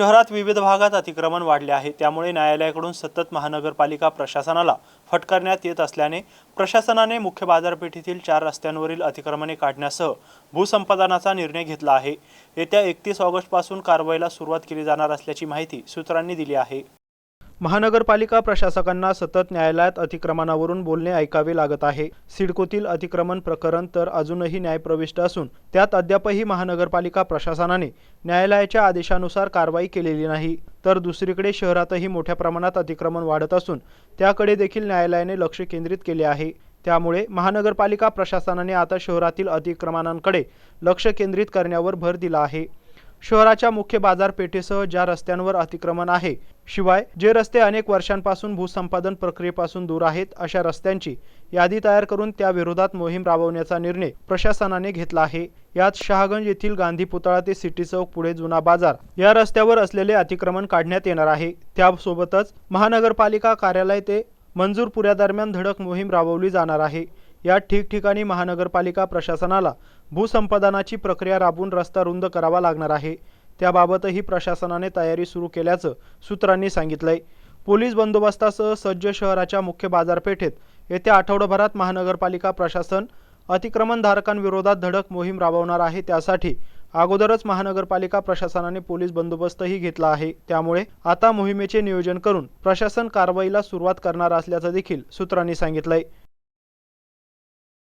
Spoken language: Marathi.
शहरात विविध भागात अतिक्रमण वाढले आहे. त्यामुळे न्यायालयाकडून सतत महानगरपालिका प्रशासनाला फटकारण्यात येत असल्याने प्रशासनाने मुख्य बाजारपेठेतील चार रस्त्यांवरील अतिक्रमणे काढण्यासह भूसंपादनाचा निर्णय घेतला आहे. येत्या एकतीस ऑगस्टपासून कारवाईला सुरुवात केली जाणार असल्याची माहिती सूत्रांनी दिली आहे. महानगरपालिका प्रशासकांना सतत न्यायालयात अतिक्रमणावरून बोलणे ऐकावे लागत आहे. सिडकोतील अतिक्रमण प्रकरण तर अजूनही न्यायप्रविष्ट असून त्यात अद्यापही महानगरपालिका प्रशासनाने न्यायालयाच्या आदेशानुसार कारवाई केलेली नाही. तर दुसरीकडे शहरातही मोठ्या प्रमाणात अतिक्रमण वाढत असून त्याकडे देखील न्यायालयाने लक्ष केंद्रित केले आहे. त्यामुळे महानगरपालिका प्रशासनाने आता शहरातील अतिक्रमणांकडे लक्ष केंद्रित करण्यावर भर दिला आहे. शहराच्या मुख्य बाजारपेठेसह ज्या रस्त्यांवर अतिक्रमण आहे शिवाय जे रस्ते अनेक वर्षांपासून भूसंपादन प्रक्रियेपासून दूर आहेत अशा रस्त्यांची यादी तयार करून त्या विरोधात मोहीम राबवण्याचा निर्णय प्रशासनाने घेतला आहे. यात शहागंज येथील गांधी पुतळा ते सिटी चौक पुढे जुना बाजार या रस्त्यावर असलेले अतिक्रमण काढण्यात येणार आहे. त्यासोबतच महानगरपालिका कार्यालय ते मंजूरपुऱ्यादरम्यान धडक मोहीम राबवली जाणार आहे. या ठिकठिकाणी महानगरपालिका प्रशासनाला भूसंपादनाची प्रक्रिया राबवून रस्ता रुंद करावा लागणार आहे. त्याबाबतही प्रशासनाने तयारी सुरू केल्याचं सूत्रांनी सांगितलंय. पोलीस बंदोबस्तासह सज्ज शहराच्या मुख्य बाजारपेठेत येत्या आठवडाभरात महानगरपालिका प्रशासन अतिक्रमणधारकांविरोधात धडक मोहीम राबवणार आहे. त्यासाठी अगोदरच महानगरपालिका प्रशासनाने पोलीस बंदोबस्तही घेतला आहे. त्यामुळे आता मोहिमेचे नियोजन करून प्रशासन कारवाईला सुरुवात करणार असल्याचं देखील सूत्रांनी सांगितलंय.